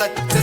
tuck, tuck.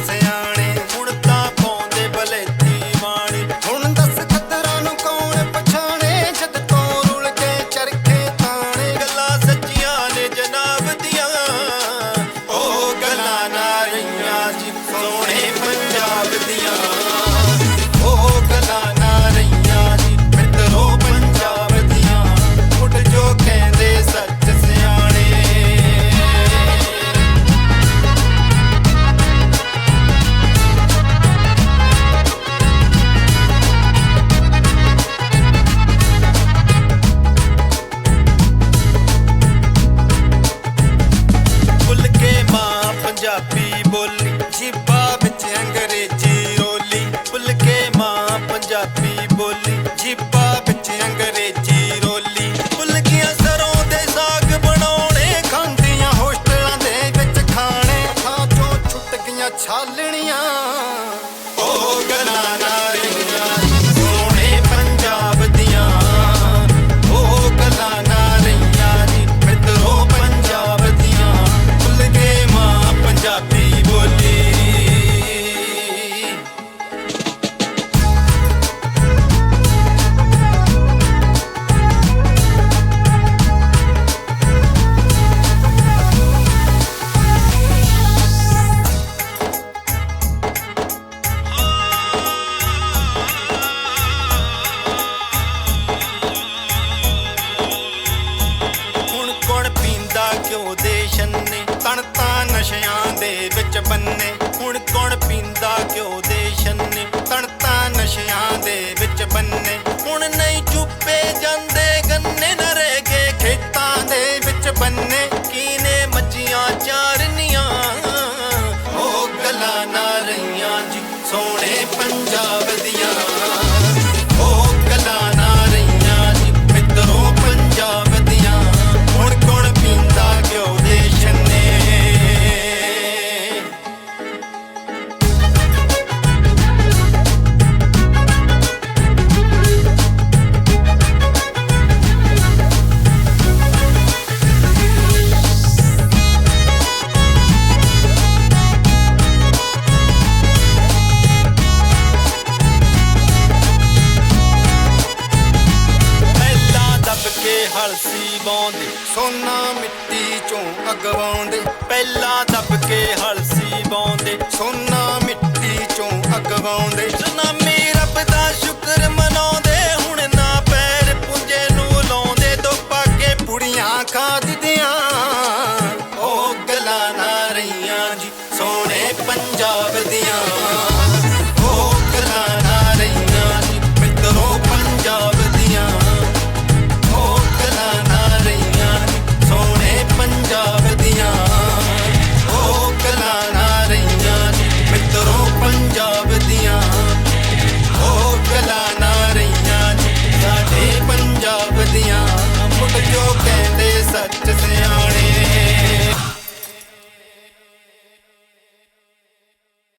ছালে ਬੰਨੇ। ਹੁਣ ਕੌਣ ਪੀਂਦਾ ਕਿਉਂ ਦੇ ਛੰਨੇ? ਤਣ ਨਸ਼ਿਆਂ ਦੇ ਵਿੱਚ ਬੰਨੇ। ਹੁਣ ਨਹੀਂ ਚੁੱਪੇ ਜਾਂਦੇ, ਗੰਨੇ ਨਾ ਗਏ ਖੇਤਾਂ ਦੇ ਵਿੱਚ ਬੰਨੇ। ਕੀਨੇ ਮੱਝੀਆਂ ਚਾਰਨੀਆਂ, ਉਹ ਗੱਲਾਂ ਨਾ ਰਹੀਆਂ ਜੀ, ਸੋਹਣੇ ਪਾਉਂਦੇ ਸੋਨਾ ਮਿੱਟੀ ਚੋਂ ਅਗਵਾਉਂਦੇ, ਪਹਿਲਾਂ ਦੱਬ ਕੇ ਹਲਸੀ ਪਾਉਂਦੇ ਸੋਨਾ ਮਿੱਟੀ ਚੋਂ ਅਗਵਾਉਂਦੇ। ਜਨਾਮੀ ਰੱਬ ਦਾ ਸ਼ੁਕਰ ਮਨਾਉਂਦੇ, ਹੁਣ ਨਾ ਪੈਰ ਪੁੰਜੇ ਨੂੰ ਲਾਉਂਦੇ, ਦੋ ਪਾਗੇ ਪੁੜੀਆਂ ਖਾ ਦਿੰਦਿਆਂ ਉਹ ਗਲਾਂ ਨਾ ਰਹੀਆਂ ਜੀ ਸੋਨੇ ਪੰਜਾਬ ਦੀਆਂ।